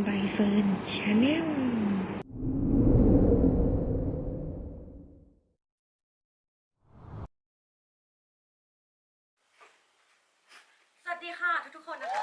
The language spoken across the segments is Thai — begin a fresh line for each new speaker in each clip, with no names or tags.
ใบเฟิร์นชาแนล
สวัสดีค่ะทุกๆคนนะคะ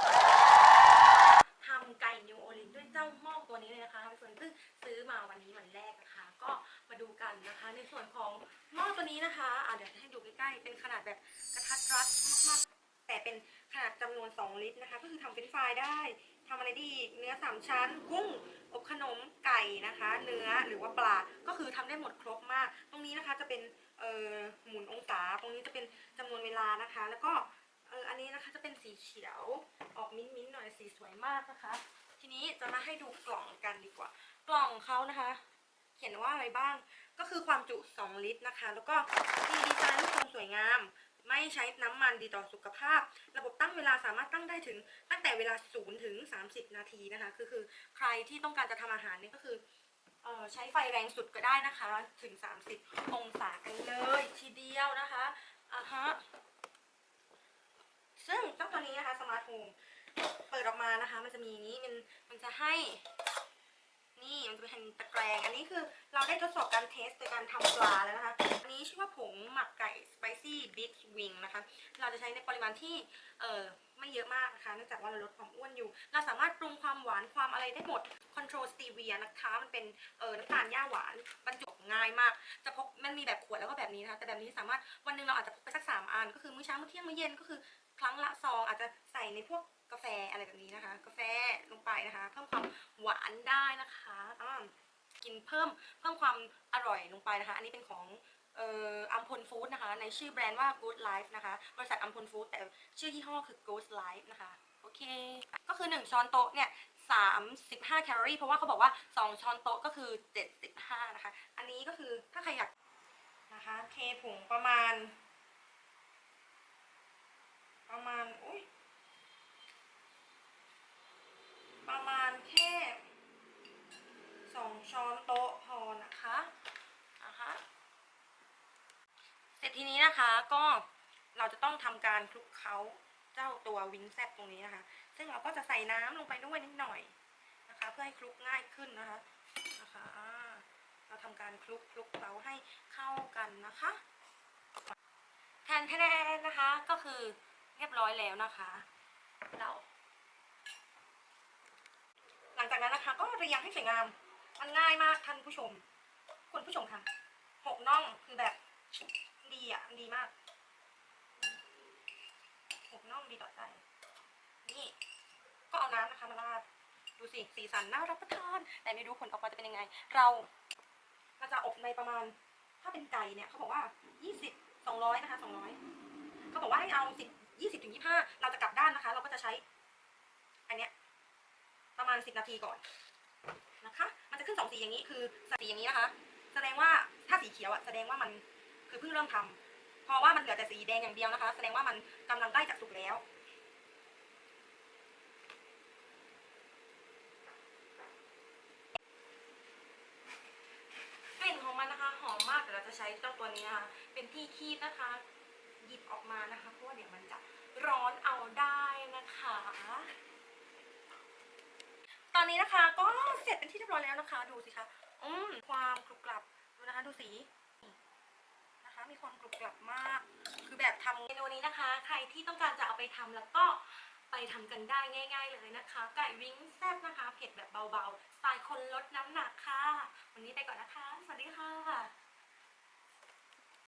ทำไก่นิวโอลินด้วยเจ้าหม้อตัวนี้เลยนะคะพี่เฟิร์นเพิ่งซื้อมาวันนี้วันแรกนะคะ ก็มาดูกันนะคะ ในส่วนของหม้อตัวนี้นะคะอะเดี๋ยวให้ดูใกล้ๆ เป็นขนาดแบบกระทัดรัดมากๆ แต่เป็นขนาดจำนวน 2 ลิตรนะคะ ก็คือทำเฟรนช์ฟรายได้ทำอะไรดีอีกเนื้อสามชั้น กุ้ง อบขนม ไก่นะคะ เนื้อหรือว่าปลา ก็คือทำได้หมดครบมาก ตรงนี้นะคะจะเป็นเอ่อหมุนองศา ตรงนี้จะเป็นจำนวนเวลานะคะ แล้วก็เอออันนี้นะคะจะเป็นสีเขียว ออกมิ้นท์ๆหน่อย สีสวยมากนะคะ ทีนี้จะมาให้ดูกล่องกันดีกว่า กล่องเขานะคะ เขียนว่าอะไรบ้าง ก็คือความจุ 2 ลิตรนะคะ แล้วก็มีดีไซน์รูปทรงสวยงาม ไม่ใช้น้ำมันดีต่อสุขภาพ ระบบตั้งเวลาสามารถตั้งได้ถึงตั้งแต่เวลา0ถึง30 นาทีนะคะคือคือใครที่ต้องการจะทำอาหารเนี่ยก็คือออใช้ไฟแรงสุดก็ได้นะคะ ถึง 30 องศากันเลยทีเดียวนะคะอะฮะซึ่งเจ้าตัวนี้นะคะสมาร์ทโฮมเปิดออกมานะคะ มันจะมีนี้มันมันจะให้ นี่มันจะเป็นตะแกรงอันนี้คือ เราได้ทดสอบการเทสโดยการทำปลาแล้วนะคะ อันนี้ชื่อว่าผงหมักไก่ spicy big wing นะคะ เราจะใช้ในปริมาณที่เอ่อไม่เยอะมากนะคะเนื่องจากว่าเราลดความอ้วนอยู่ เราสามารถปรุงความหวานความอะไรได้หมด control stevia นะคะมันเป็นเอ่อน้ำตาลหญ้าหวานบรรจุง่ายมาก จะพกมันมีแบบขวดแล้วก็แบบนี้นะคะแต่แบบนี้สามารถวันหนึงเราอาจจะพกไปสักสามอันก็คือมื้อเช้ามื้อเที่ยงมื้อเย็นก็คือครั้งละซองอาจจะใส่ในพวกกาแฟอะไรแบบนี้นะคะ กาแฟลงไปนะคะเพิ่มความหวานได้นะคะอ่า กินเพิ่มเพิ่มความอร่อยลงไปนะคะ อันนี้เป็นของอัมพลฟู้ดนะคะ ในชื่อแบรนด์ว่า Good Life นะคะ บริษัทอัมพลฟู้ดแต่ชื่อยี่ห้อคือ Good Life นะคะ โอเค ก็คือ 1 ช้อนโต๊ะเนี่ย35 แคลอรี่ เพราะว่าเขาบอกว่า 2 ช้อนโต๊ะก็คือ 75 นะคะ อันนี้ก็คือถ้าใครอยากนะคะเทผงประมาณ ประมาณ อุ้ย ประมาณแค่สองช้อนโต๊ะพอนะคะอะฮะเสร็จที นะคะก็เราจะต้องทำการคลุกเคล้าเจ้าตัววิงแซบตรงนี้นะคะ ซึ่งเราก็จะใส่น้ำลงไปด้วยนิดหน่อยนะคะ เพื่อให้คลุกง่ายขึ้นนะคะนะคะเราทำการคลุกคลุกเคล้าให้เข้ากันนะคะแทนแทนนะคะก็คือเรียบร้อยแล้วนะคะ เรา หลังจากนั้นนะคะ ก็เรียงให้สวยงามมันง่ายมากท่านผู้ชม คุณผู้ชมค่ะหกน่องคือแบบดีอะดีมากหกน่อง ดีต่อใจ นี่ ก็เอาน้ำนะคะมาราด ดูสิ สีสันน่ารับประทาน แต่ไม่รู้ผลออกมาจะเป็นยังไง เราเราจะอบในประมาณ ถ้าเป็นไก่เนี่ยเขาบอกว่า 20 200 นะคะ 200เขาบอกว่าให้เอาสิบยี่สิบถึงยี่ห้าเราจะกลับด้านนะคะ เราก็จะใช้ อันเนี้ย ประมาณสิบนาทีก่อนนะคะ มันจะขึ้นสองสีอย่างนี้ คือสีอย่างนี้นะคะ แสดงว่าถ้าสีเขียวอะแสดงว่ามันคือเพิ่งเริ่มทำ เพราะว่ามันเหลือแต่สีแดงอย่างเดียวนะคะ แสดงว่ามันกำลังใกล้จะสุกแล้ว กลิ่นของมันนะคะหอมมากแต่เราจะใช้เจ้าตัวนี้นะคะ เป็นที่คีบนะคะ หยิบออกมานะคะเพราะว่าเดี๋ยวมันจะร้อนเอาได้นะคะ ตอนนี้นะคะก็เสร็จเป็นที่เรียบร้อยแล้วนะคะ ดูสิคะ อืมความกรุบกรับดูนะคะ ดูสี ความกรุบกรับมาก คือแบบทำเมนูนี้นะคะ ใครที่ต้องการจะเอาไปทำแล้วก็ไปทำกันได้ง่าย ๆ เลยนะคะ ไก่วิ้งแซ่บนะคะ เผ็ดแบบเบาๆ สไตล์คนลดน้ำหนักค่ะ วันนี้ไปก่อนนะคะ สวัสดีค่ะ